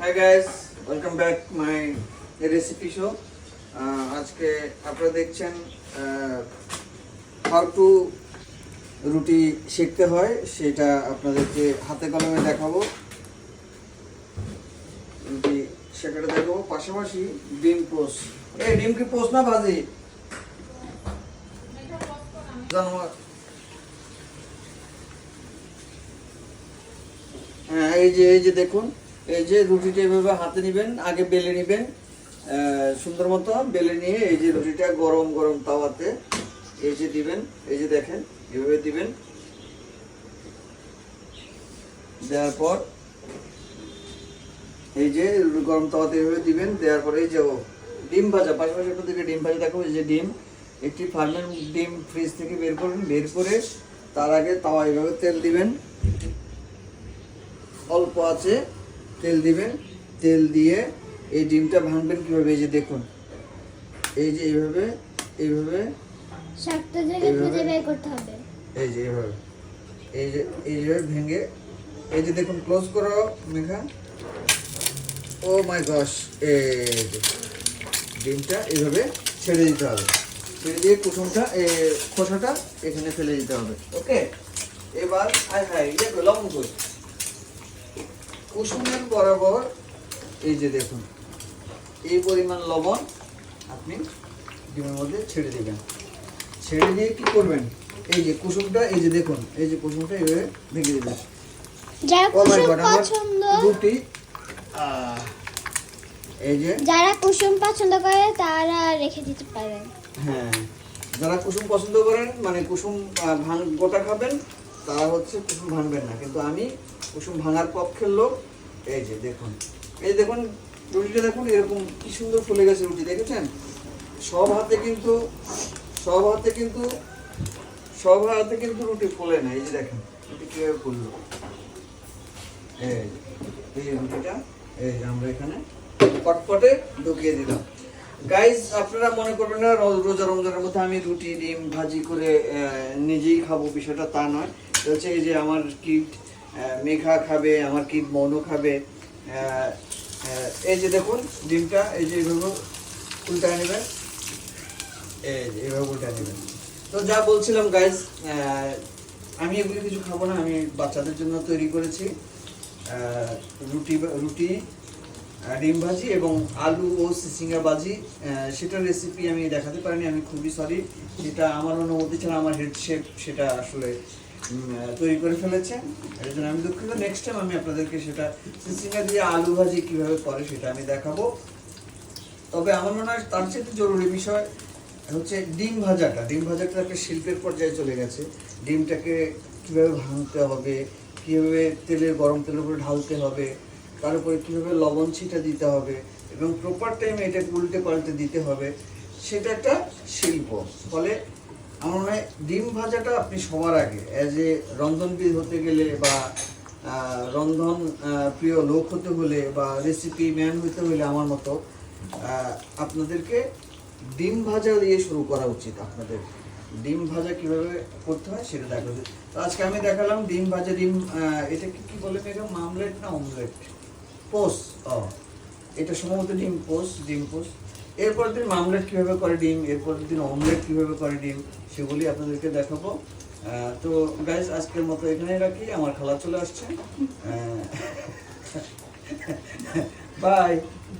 Hi guys welcome back my recipe show আজকে আপনারা দেখছেন হাউ টু রুটি শিখতে হয়, সেটা আপনাদেরকে হাতে কলমে দেখাবো। রুটি শেখাটা দেখাবো। পাশাপাশি ডিম পোস্ট এই ডিম কি পোস্ট না ভাজি? জানোয়ার হ্যাঁ এই যে এই যে দেখুন। এই যে রুটিটা এভাবে হাতে নেবেন আগে বেলে নেবেন সুন্দর মতো বেলে নিয়ে এই যে রুটিটা গরম গরম তাওয়াতে এই যে দিবেন এই যে দেখেন এভাবে দিবেন। দেওয়ার পর এই যে গরম তাওয়াতে এভাবে দিবেন দেওয়ার পরে এই যে ও, ডিম ভাজা পাশাপাশি আপনাদেরকে ডিম ভাজা দেখাবো এই যে ডিম একটি ফার্মের ডিম ফ্রিজ থেকে বের করবেন বের করে তার আগে তাওয়া এভাবে তেল দিবেন। অল্প আছে। তেল দিবেন তেল দিয়ে এই ডিমটা ভাঙবেন কীভাবে? এই যে দেখুন। এই যে এইভাবে এইভাবে এইভাবে? খুঁজে বের করতে হবে। এই যে এইভাবে। এই যে এইভাবে ভেঙে এই যে দেখুন ক্লোজ করো মেঘা। ও মাই গস এই ডিমটা এইভাবে ছেড়ে দিতে হবে। ছেড়ে দিয়ে কুসুমটা এ, খোসাটা এখানে ফেলে দিতে হবে। ওকে? এবার হাই হাই ইয়ে লবণ কই কুসুমের বরাবর এই যে দেখুন এই পরিমাণ লবণ আপনি ডিমের মধ্যে ছেড়ে দেবেন। ছেড়ে দিয়ে কি করবেন? এই যে কুসুমটা এই যে দেখুন এই যে কুসুমটা এইভাবে ভেঙে দিবেন। রুটি এই যে যারা কুসুম পছন্দ করে তারা রেখে দিতে পারে হ্যাঁ যারা কুসুম পছন্দ করেন মানে কুসুম ভাঙ গোটা খাবেন তারা হচ্ছে কুসুম ভাঙবেন না। কিন্তু আমি কুসুম ভাঙার পক্ষের লোক এই যে দেখুন এই দেখুন রুটিটা দেখুন এরকম কি সুন্দর ফুলে গেছে রুটি দেখেছেন? সব হাতে কিন্তু সব হাতে কিন্তু সব হাতে কিন্তু রুটি ফুলে না এই যে দেখেন রুটি কীভাবে ফুললো। এই যে, রুটিটা এই যে আমরা এখানে পটপটে ঢুকিয়ে দিলাম। গাইজ আপনারা মনে করবেন না রোজা রমজানের মধ্যে আমি রুটি ডিম ভাজি করে নিজেই খাব বিষয়টা তা নয়। হচ্ছে এই যে আমার কিট মেঘা খাবে আমার কিট মনু খাবে আহ, আহ, এই যে দেখুন ডিমটা এই যে এইভাবে উল্টা নেবেন। এইভাবে উল্টা নেবেন। তো যা বলছিলাম গাইজ আমি এগুলো কিছু খাব না আমি বাচ্চাদের জন্য তৈরি করেছি রুটি রুটি ডিম ভাজি এবং আলু ও সিসিঙ্গা ভাজি সেটার রেসিপি আমি দেখাতে পারিনি আমি খুবই সরি যেটা আমার অনুমতি ছাড়া আমার হেড শেফ সেটা আসলে তৈরি করে ফেলেছেন। এর জন্য আমি দুঃখিত। নেক্সট টাইম আমি আপনাদেরকে সেটা সিসিঙ্গা দিয়ে আলু ভাজি কীভাবে করে সেটা আমি দেখাবো। তবে আমার মনে হয় তার চেয়ে জরুরি বিষয় হচ্ছে ডিম ভাজাটা। ডিম ভাজাটা একটা শিল্পের পর্যায়ে চলে গেছে। ডিমটাকে কীভাবে ভাঙতে হবে, কীভাবে তেলের, গরম তেলের উপরে ঢালতে হবে, তার উপরে কীভাবে লবণ ছিটা দিতে হবে এবং প্রপার টাইমে এটাকে উল্টে পাল্টে দিতে হবে, সেটা একটা শিল্প। ফলে আমার মনে হয় ডিম ভাজাটা আপনি সবার আগে অ্যাজ এ রন্ধনবিদ হতে গেলে বা রন্ধন প্রিয় লোক হতে হলে বা রেসিপি ম্যান হতে হলে আমার মতো আপনাদেরকে ডিম ভাজা দিয়ে শুরু করা উচিত আপনাদের। ডিম ভাজা কীভাবে করতে হয় সেটা দেখা উচিত। তো আজকে আমি দেখালাম ডিম ভাজা, ডিম এটা কি কি বলে মেঘা মামলেট না অমলেট পোস এটা সম্ভবত ডিম পোস ডিম পোস এরপর দিন মামলেট কীভাবে করে ডিম এরপরের দিন অমলেট কীভাবে করে ডিম, সেগুলি আপনাদেরকে দেখাবো। তো গাইজ আজকের মতো এখানে রাখি, আমার খালা চলে আসছে। বাই